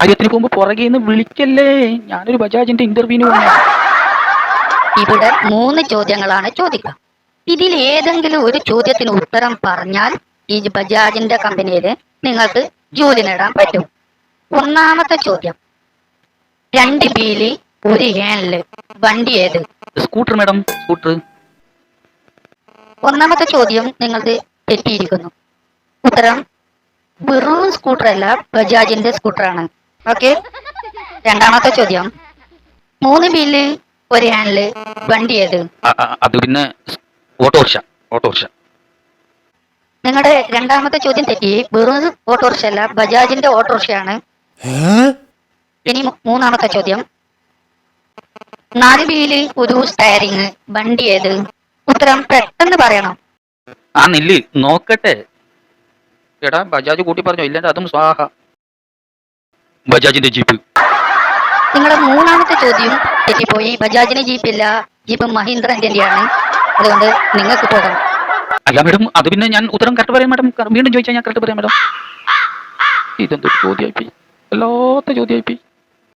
കാര്യത്തിന് പോകുമ്പോ പുറകെ നിന്ന് വിളിക്കല്ലേ? ഞാനൊരു ബജാജിന്റെ ഇന്റർവ്യൂവിന് ഇവിടെ മൂന്ന് ചോദ്യങ്ങളാണ് ചോദിക്കുക. ഇതിൽ ഏതെങ്കിലും ഒരു ചോദ്യത്തിന് ഉത്തരം പറഞ്ഞാൽ ഈ ബജാജിന്റെ കമ്പനിയിൽ നിങ്ങൾക്ക് ജോലി നേടാൻ പറ്റും. ഒന്നാമത്തെ ചോദ്യം. രണ്ട് ബീലി ഒരു ഹാൻഡിൽ വണ്ടി ഏത്? Scooter madam scooter. ഒന്നാമത്തെ ചോദ്യം നിങ്ങൾക്ക് തെറ്റിയിരിക്കുന്നു. ഉത്തരം വെറും സ്കൂട്ടറല്ല ബജാജിന്റെ സ്കൂട്ടറാണ്. ഓക്കെ. രണ്ടാമത്തെ ചോദ്യം. മൂന്ന് ബില്ല് ഒരു ഹാൻഡിൽ വണ്ടി ഏത്? അത് പിന്നെ ഓട്ടോറിക്ഷ ഓട്ടോറിക്ഷ. നിങ്ങളുടെ രണ്ടാമത്തെ ചോദ്യം തെറ്റി. വെറും ഓട്ടോറിക്ഷ അല്ല ബജാജിന്റെ ഓട്ടോറിക്ഷയാണ്. ഇനി മൂന്നാമത്തെ ചോദ്യം. നാല് വീൽ ഒരു സ്റ്റയറിങ് വണ്ടി ഏത്? ഉത്തരം പെട്ടെന്ന് പറയണം. ആ നില്ല് നോക്കട്ടെ. എടാ ബജാജ് കൂട്ടി പറഞ്ഞോ ഇല്ലാണ്ട് അതും സ്വാഹ. ബജാജിന്റെ ജീപ്പ്. നിങ്ങളുടെ മൂന്നാമത്തെ ചോദ്യം തെറ്റിപ്പോയി. ബജാജിന് ജീപ്പ് ഇല്ല ജീപ്പ് മഹീന്ദ്രന്റെയാണ് അതുകൊണ്ട് നിങ്ങൾക്ക് പോകാം. അല്ല മാഡം അത് പിന്നെ ഞാൻ ഉത്തരം കറക്റ്റ് പറയാം മാഡം. വീണ്ടും ചോദിച്ചാൽ ഞാൻ കറക്റ്റ് പറയാം മാഡം. ഇതെന്തൊരു ചോദ്യമായി വല്ലാത്ത ചോദ്യമായി